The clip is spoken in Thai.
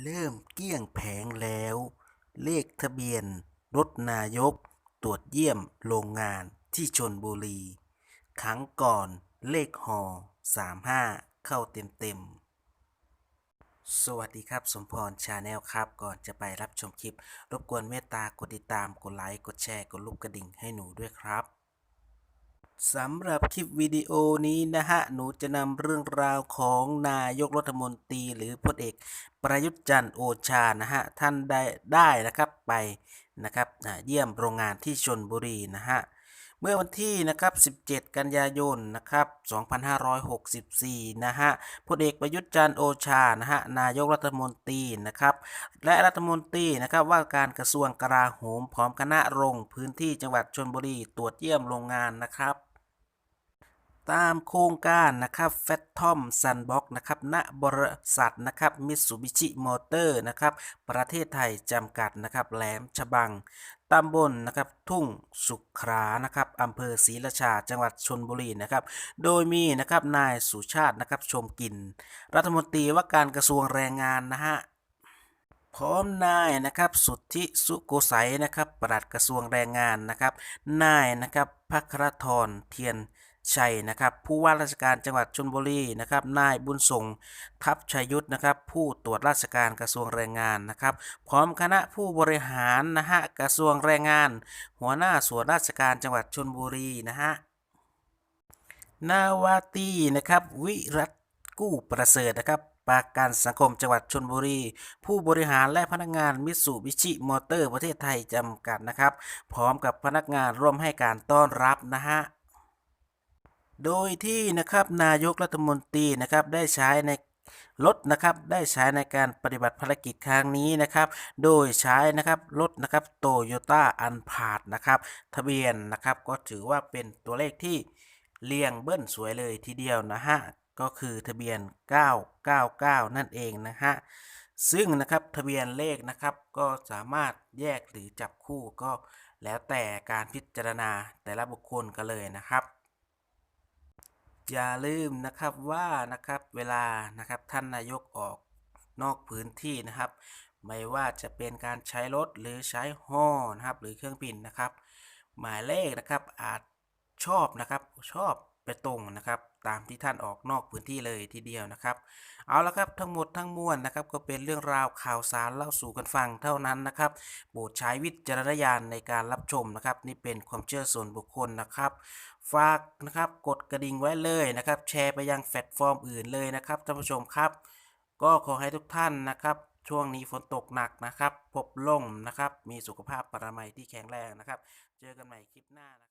เริ่มเกี้ยงแผงแล้ว เลขทะเบียน รถนายก ตรวจเยี่ยมโรงงานที่ชนบุรี ครั้งก่อนเลขหอ35 เข้าเต็มๆสวัสดีครับ สมพรชาแนลครับ ก่อนจะไปรับชมคลิป รบกวนเมตตากดติดตาม กดไลค์ กดแชร์ กดรูปกระดิ่งให้หนูด้วยครับ สำหรับคลิปวิดีโอนี้นะฮะ หนูจะนำเรื่องราวของนายกรัฐมนตรีหรือพลเอกประยุทธ์จันทร์โอชา นะฮะ ท่านได้ได้นะครับไปนะครับเยี่ยมโรงงานที่ชนบุรีนะฮะ เมื่อวันที่นะครับ 17 กันยายนนะครับ 2564 นะฮะ พลเอกประยุทธ์จันทร์โอชา นะฮะ นายกรัฐมนตรีนะครับ และรัฐมนตรีนะครับว่าการกระทรวงกลาโหมพร้อมคณะลงพื้นที่จังหวัดชนบุรีตรวจเยี่ยมโรงงานนะครับ ตามโครงการนะครับแฟตทอมซันบ็อกนะครับณบริษัทนะครับมิตซูบิชิมอเตอร์นะครับประเทศไทยจำกัดนะครับแหลมฉบังตำบลนะครับทุ่งสุขลานะครับอำเภอศรีราชาจังหวัดชนบุรีนะครับโดยมีนะครับนายสุชาตินะครับชมกิน รัฐมนตรีว่าการกระทรวงแรงงานนะฮะพร้อมนายนะครับสุทธิสุโกไสนะครับปลัดกระทรวงแรงงานนะครับนายนะครับพัครธรเทียน ชัยนะครับผู้ว่าราชการจังหวัดชลบุรีนะครับนายบุญส่งทัพชัยยุทธนะครับผู้ตรวจราชการกระทรวงแรงงานนะครับพร้อมคณะผู้บริหารนะฮะกระทรวงแรงงาน หัวหน้าส่วนราชการจังหวัดชลบุรีนะฮะนาวาตีนะครับวิรัตกู้ประเสริฐนะครับประกันสังคมจังหวัดชลบุรี ผู้บริหารและพนักงานมิตซูบิชิมอเตอร์ประเทศไทยจำกัดนะครับ พร้อมกับพนักงานร่วมให้การต้อนรับนะฮะ โดยที่นะครับนายกรัฐมนตรีนะครับได้ใช้ในรถนะครับได้ใช้ในการปฏิบัติภารกิจครั้งนี้นะครับ โดยใช้นะครับรถนะครับโตโยต้าอันพาดนะครับทะเบียนนะครับก็ถือว่าเป็นตัวเลขที่เรียงเบิ้ลสวยเลยทีเดียวนะฮะก็คือทะเบียน 999 นั่นเองนะฮะซึ่งนะครับทะเบียนเลขนะครับก็สามารถแยกหรือจับคู่ก็แล้วแต่การพิจารณาแต่ละบุคคลกันเลยนะครับ อย่าลืมนะครับว่านะครับเวลานะครับท่านนายกออกนอกพื้นที่นะครับ ไม่ว่าจะเป็นการใช้รถหรือใช้ห่อนะครับ หรือเครื่องบินนะครับ หมายเลขนะครับอาจชอบนะครับชอบ ไปตรงนะครับ ตามที่ท่านออกนอกพื้นที่เลยทีเดียวนะครับ เอาละครับทั้งหมดทั้งมวลนะครับ ก็เป็นเรื่องราวข่าวสารเล่าสู่กันฟังเท่านั้นนะครับโปรดใช้วิจารณญาณในการรับชมนะครับ นี่เป็นความเชื่อส่วนบุคคลนะครับ ฝากนะครับกดกระดิ่งไว้เลยนะครับ แชร์ไปยังแพลตฟอร์มอื่นเลยนะครับท่านผู้ชมครับ ก็ขอให้ทุกท่านนะครับ ช่วงนี้ฝนตกหนักนะครับ พบล่มนะครับ มีสุขภาพปรมัยที่แข็งแรงนะครับ เจอกันใหม่คลิปหน้านะครับ